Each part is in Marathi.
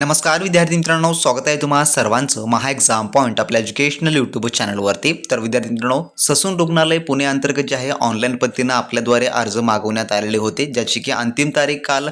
नमस्कार विद्यार्थी मित्रांनो स्वागत आहे तुम्हा सर्वांचं महा एक्झाम पॉईंट आपल्या एज्युकेशनल यूट्यूब चॅनलवरती तर विद्यार्थी मित्रांनो ससून रुग्णालय पुणे अंतर्गत जे आहे ऑनलाईन पद्धतीनं आपल्याद्वारे अर्ज मागवण्यात आलेले होते ज्याची की अंतिम तारीख काल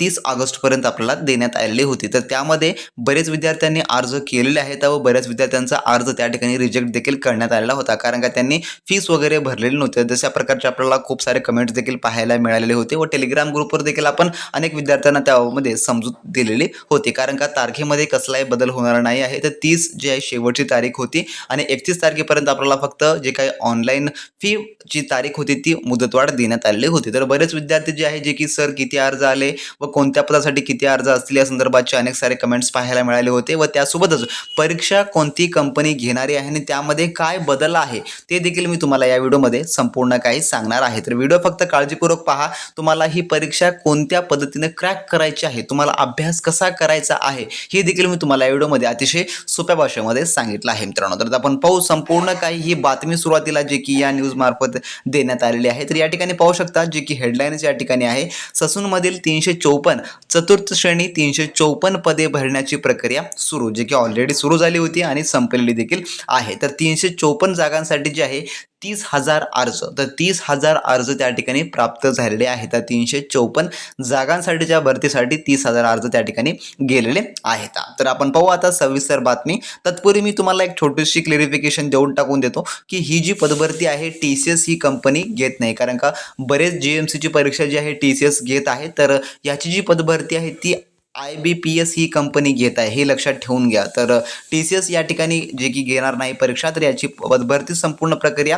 तीस ऑगस्टपर्यंत आपल्याला देण्यात आलेली होती. तर त्यामध्ये बरेच विद्यार्थ्यांनी अर्ज केलेले आहेत व बऱ्याच विद्यार्थ्यांचा अर्ज त्या ठिकाणी रिजेक्ट देखील करण्यात आलेला होता. कारण का त्यांनी फीस वगैरे भरलेली नव्हते. तशा प्रकारचे आपल्याला खूप सारे कमेंट्स देखील पाहायला मिळालेले होते व टेलिग्राम ग्रुपवर देखील आपण अनेक विद्यार्थ्यांना त्यामध्ये समजूत दिलेली होती. कारण का तारखेमध्ये कसलाही बदल होणार नाही आहे. तर तीस जी आहे शेवटची तारीख होती आणि एकतीस तारखेपर्यंत आपल्याला फक्त जे काही ऑनलाईन फीची तारीख होती ती मुदतवाढ देण्यात आलेली होती. तर बरेच विद्यार्थी जे आहे जे की सर किती अर्ज आले व कोणत्या पदासाठी किती अर्ज असतील? या संदर्भातचे अनेक सारे कमेंट्स पाहायला मिळाले होते व त्यासोबतच परीक्षा कोणती कंपनी घेणारी आहे आणि त्यामध्ये काय बदल आहे ते देखील मी तुम्हाला या व्हिडिओमध्ये संपूर्ण काही सांगणार आहे. तर व्हिडिओ फक्त काळजीपूर्वक पहा. तुम्हाला ही परीक्षा कोणत्या पद्धतीने क्रॅक करायची आहे? तुम्हाला अभ्यास कसा करायचा आहे. हे देखील मी तुम्हाला या व्हिडिओमध्ये अतिशय सोप्या भाषेमध्ये सांगितलं आहे मित्रांनो. तर आपण पाहू संपूर्ण काही. ही बातमी सुरुवातीला जे की या न्यूज मार्फत देण्यात आलेली आहे. तर या ठिकाणी पाहू शकता जे की हेडलाईन्स या ठिकाणी आहे. ससूनमधील तीनशे चौपन्न चतुर्थ श्रेणी तीनशे चौपन्न पदे भरण्याची प्रक्रिया सुरू जे की ऑलरेडी सुरू झाली होती आणि संपलेली देखील आहे. तर तीनशे चौपन्न जागांसाठी जे आहे तीस हजार अर्ज. तर तीस हजार अर्ज त्या ठिकाणी प्राप्त झालेले आहेत. तर तीनशे चौपन्न जागांसाठीच्या भरतीसाठी तीस हजार अर्ज त्या ठिकाणी गेलेले आहेत. तर आपण पाहू आता सविस्तर बातमी. तत्पूर्वी मी तुम्हाला एक छोटीशी क्लिअरिफिकेशन देऊन टाकून देतो की ही जी पदभरती आहे टी सी एस ही कंपनी घेत नाही. कारण का बरेच जी एम सीची परीक्षा जी आहे टी सी एस घेत आहे. तर याची जी पदभरती आहे ती आय बी पी एस ही कंपनी घेत आहे हे लक्षात ठेवून घ्या. तर टी सी एस या ठिकाणी जे की घेणार नाही परीक्षा तर याची भरती संपूर्ण प्रक्रिया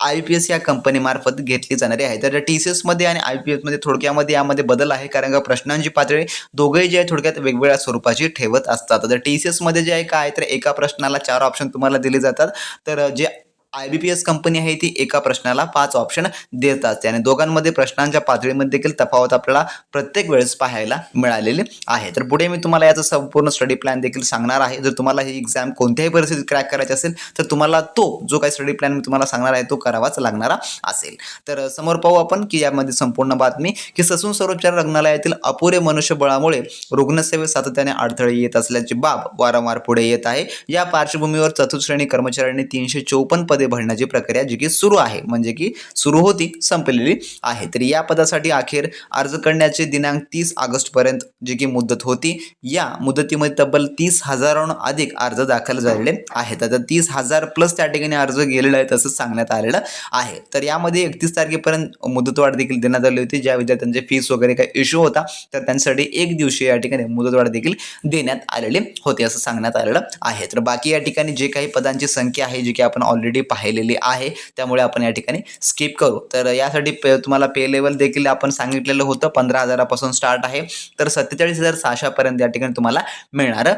आय पी एस या कंपनीमार्फत घेतली जाणारी आहे. तर टी सी एसमध्ये आणि आय पी एसमध्ये थोडक्यामध्ये यामध्ये बदल आहे कारण का प्रश्नांची पातळी दोघंही जे आहे थोडक्यात वेगवेगळ्या स्वरूपाची ठेवत असतात. तर टी सी एसमध्ये जे आहे काय तर एका प्रश्नाला चार ऑप्शन तुम्हाला दिले जातात. तर जे I B P S company आहे ती एका प्रश्नाला पाच ऑप्शन देत असते आणि दोघांमध्ये प्रश्नांच्या पातळीमध्ये देखील तफावत आपल्याला प्रत्येक वेळेस पाहायला मिळालेले आहे. तर पुढे मी तुम्हाला याचा संपूर्ण स्टडी प्लॅन देखील सांगणार आहे. जर तुम्हाला ही एक्झाम कोणत्याही परिस्थितीत क्रॅक करायची असेल तर तुम्हाला तो जो काही स्टडी प्लॅन मी तुम्हाला सांगणार आहे तो करावाच लागणारा असेल. तर समोर पाहू आपण की यामध्ये संपूर्ण बातमी की ससून सर्वोपचार रुग्णालयातील अपुरे मनुष्यबळामुळे रुग्णसेवेत सातत्याने अडथळे येत असल्याची बाब वारंवार पुढे येत आहे. या पार्श्वभूमीवर चतुर्श्रेणी कर्मचाऱ्यांनी तीनशे चौपन्न पदे भरण्याची प्रक्रिया जी की सुरू आहे म्हणजे की सुरू होती संपलेली आहे. तर या पदासाठी अखेर अर्ज करण्याचे दिनांक तीस ऑगस्टपर्यंत जी की मुदत होती या मुदतीमध्ये तब्बल तीस हजाराहून अधिक अर्ज दाखल झालेले आहेत. आता तीस हजार प्लस त्या ठिकाणी अर्ज गेलेला आहे तसंच सांगण्यात आलेलं आहे. तर यामध्ये एकतीस तारखेपर्यंत मुदतवाढ देखील देण्यात आली होती. ज्या विद्यार्थ्यांचे फीस वगैरे काही इश्यू होता तर त्यांच्यासाठी एक दिवशी या ठिकाणी मुदतवाढ देखील देण्यात आलेली होती असं सांगण्यात आलेलं आहे. तर बाकी या ठिकाणी जे काही पदांची संख्या आहे जी की आपण ऑलरेडी पाहिलेली आहे. त्यामुळे आपण या ठिकाणी स्किप करू. तर यासाठी पे तुम्हाला पे लेवल देखील आपण सांगितलेलं होतं. पंधरा हजारापासून स्टार्ट आहे. तर सत्तेचाळीस हजार सहाशेपर्यंत या ठिकाणी तुम्हाला मिळणार.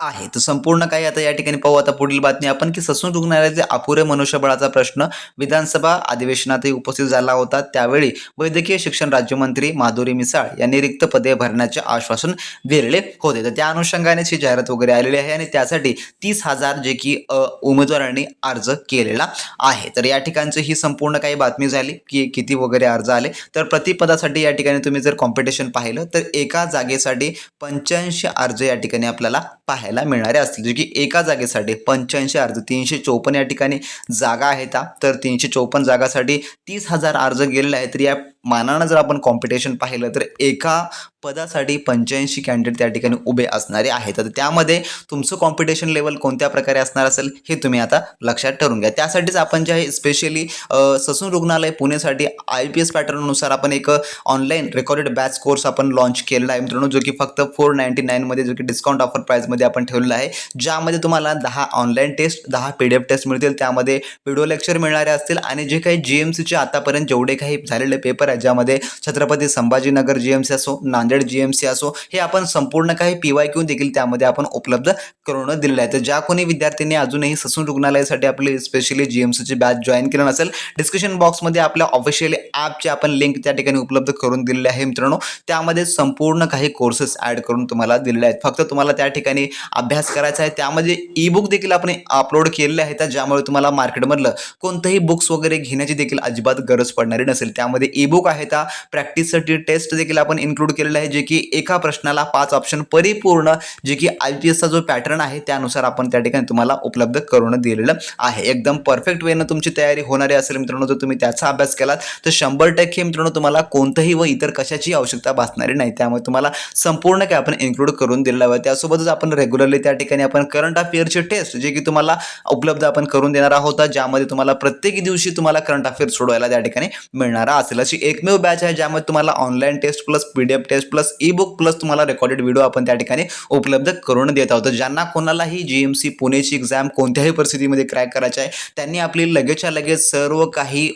आहे. तर संपूर्ण काही आता या ठिकाणी पाहू. आता पुढील बातमी आपण की ससून रुग्णालयाचे अपुरे मनुष्यबळाचा प्रश्न विधानसभा अधिवेशनातही उपस्थित झाला होता. त्यावेळी वैद्यकीय शिक्षण राज्यमंत्री माधुरी मिसाळ यांनी रिक्त पदे भरण्याचे आश्वासन दिलेले होते. तर त्या अनुषंगानेच ही जाहिरात वगैरे आलेली आहे आणि त्यासाठी तीस हजार जे की उमेदवारांनी अर्ज केलेला आहे. तर या ठिकाणचं ही संपूर्ण काही बातमी झाली की किती वगैरे अर्ज आले. तर प्रतिपदासाठी या ठिकाणी तुम्ही जर कॉम्पिटिशन पाहिलं तर एका जागेसाठी पंच्याऐंशी अर्ज या ठिकाणी आपल्याला पाहायला मिळणारे असतील. जे की एका जागेसाठी पंच्याऐंशी अर्ज तीनशे चौपन्न या ठिकाणी जागा आहेत तर तीनशे चौपन्न जागासाठी तीस हजार अर्ज गेलेले आहेत. तर या मानानं जर आपण कॉम्पिटिशन पाहिलं तर एका पदासाठी पंच्याऐंशी कॅन्डिडेट त्या ठिकाणी उभे असणारे आहेत. तर त्यामध्ये तुमचं कॉम्पिटिशन लेवल कोणत्या प्रकारे असणार असेल हे तुम्ही आता लक्षात ठरवून घ्या. त्यासाठीच आपण जे आहे स्पेशली ससून रुग्णालय पुणेसाठी आय पी एस पॅटर्ननुसार आपण एक ऑनलाईन रेकॉर्डेड बॅच कोर्स आपण लॉन्च केलेला आहे. मित्रांनो जो की फक्त फोर नाईन्टी नाईनमध्ये जो की डिस्काउंट ऑफर प्राईजमध्ये आपण ठेवलेलं आहे ज्यामध्ये तुम्हाला दहा ऑनलाईन टेस्ट दहा पी डी एफ टेस्ट मिळतील. त्यामध्ये व्हिडिओ लेक्चर मिळणारे असतील आणि जे काही जी एम सीचे आतापर्यंत जेवढे काही झालेले पेपर आहेत ज्यामध्ये Chhatrapati Sambhajinagar G M C असो नांदेड जी एम सी असो हे आपण संपूर्ण काही पी वाय क्यू देखील त्यामध्ये आपण उपलब्ध करून दिलेले आहे तर ज्या कोणी विद्यार्थ्यांनी अजूनही ससून रुग्णालयासाठी आपली स्पेशली जी एम सीची बॅच जॉईन केलं नसेल डिस्क्रिप्शन बॉक्समध्ये आपल्या ऑफिशियल ॲपची आपण लिंक त्या ठिकाणी उपलब्ध करून दिलेली आहे मित्रांनो. त्यामध्ये संपूर्ण काही कोर्सेस ॲड करून तुम्हाला दिलेले आहेत. फक्त तुम्हाला त्या ठिकाणी अभ्यास करायचा आहे. त्यामध्ये ई बुक देखील आपण अपलोड केलेले आहेत. ज्यामुळे तुम्हाला मार्केटमधलं कोणतंही बुक्स वगैरे घेण्याची देखील अजिबात गरज पडणारी नसेल. त्यामध्ये ई बुक त्या. प्रॅक्टिससाठी टेस्ट देखील आपण इन्क्लूड केलेलं आहे. जे की एका प्रश्नाला पाच ऑप्शन परिपूर्ण जे की आय पी एसचा जो पॅटर्न आहे त्यानुसार आपण त्या ठिकाणी तुम्हाला उपलब्ध करून दिलेलं आहे. एकदम परफेक्ट वेनं तुमची तयारी होणारी असेल मित्रांनो जर तुम्ही त्याचा अभ्यास केलात तर शंभर टक्के मित्रांनो तुम्हाला कोणतंही व इतर कशाची आवश्यकता भासणारी नाही. त्यामुळे तुम्हाला संपूर्ण काय आपण इन्क्लूड करून दिलेलं आहे. त्यासोबतच आपण रेग्युलर रेग्युलरली त्या ठिकाणी आपण करंट अफेअरचे टेस्ट जे की तुम्हाला उपलब्ध आपण करून देणार आहोत ज्यामध्ये तुम्हाला प्रत्येक दिवशी तुम्हाला करंट अफेअर सोडवायला त्या ठिकाणी मिळणार असेल. अशी एकमेव बॅच आहे ज्यामध्ये तुम्हाला online test plus P D F test plus E book plus तुम्हाला रेकॉर्डेड व्हिडिओ आपण त्या ठिकाणी उपलब्ध करून देत आहोत. ज्यांना कोणालाही जी एम सी पुणेची एक्झाम कोणत्याही परिस्थितीमध्ये क्रॅक करायची आहे त्यांनी आपली लगेचच्या लगेच सर्व काही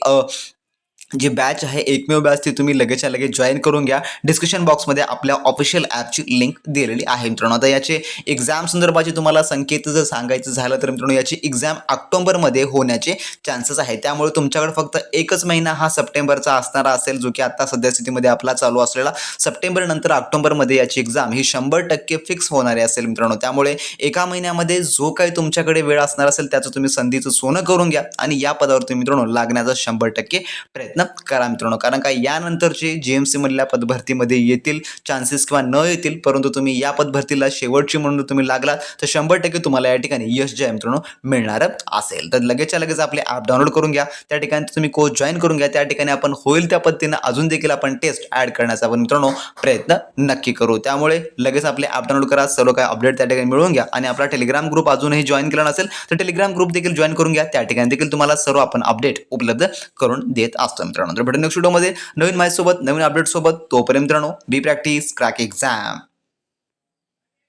जी बॅच आहे एकमेव बॅच ती तुम्ही लगेचच्या लगेच जॉईन करून घ्या. डिस्क्रिप्शन बॉक्समध्ये आपल्या ऑफिशियल ॲपची लिंक दिलेली आहे मित्रांनो. आता याचे एक्झाम संदर्भाचे तुम्हाला संकेत जर सांगायचं झालं तर मित्रांनो याची एक्झाम ऑक्टोबरमध्ये होण्याचे चान्सेस आहे त्यामुळे तुमच्याकडे फक्त एकच महिना हा सप्टेंबरचा असणारा असेल जो की आता सध्या स्थितीमध्ये आपला चालू असलेला. सप्टेंबर नंतर ऑक्टोबरमध्ये याची एक्झाम ही शंभर टक्के फिक्स होणारी असेल मित्रांनो. त्यामुळे एका महिन्यामध्ये जो काही तुमच्याकडे वेळ असणार असेल त्याचं तुम्ही संधीचं सोनं करून घ्या. आणि या पदावर तुम्ही मित्रांनो लागण्याचा शंभर टक्के प्रयत्न करा मित्रांनो. कारण का यानंतरचे जी एम सीमधल्या पदभरतीमध्ये येतील चान्सेस किंवा न येतील परंतु तुम्ही या पदभरतीला शेवटची म्हणून तुम्ही लागलात तर शंभर टक्के तुम्हाला या ठिकाणी यश जे आहे मित्रांनो मिळणार असेल. तर लगेचच्या लगेच आपले ॲप डाउनलोड करून घ्या. त्या ठिकाणी तुम्ही कोर्स जॉईन करून घ्या. त्या ठिकाणी आपण होईल त्या पद्धतीनं अजून देखील आपण टेस्ट ॲड करण्याचा आपण मित्रांनो प्रयत्न नक्की करू. त्यामुळे लगेच आपले ॲप डाउनलोड करा. सर्व काय अपडेट त्या ठिकाणी मिळवून घ्या. आणि आपला टेलिग्राम ग्रुप अजूनही जॉईन केला नसेल तर टेलिग्राम ग्रुप देखील जॉईन करून घ्या. त्या ठिकाणी देखील तुम्हाला सर्व आपण अपडेट उपलब्ध करून देत असतो मित्रांनो. तर भेटू नेक्स्ट व्हिडिओमध्ये नवीन माहितीसोबत नवीन अपडेट सोबत. तोपर्यंत मित्रांनो बी प्रॅक्टिस क्रॅक एक्झाम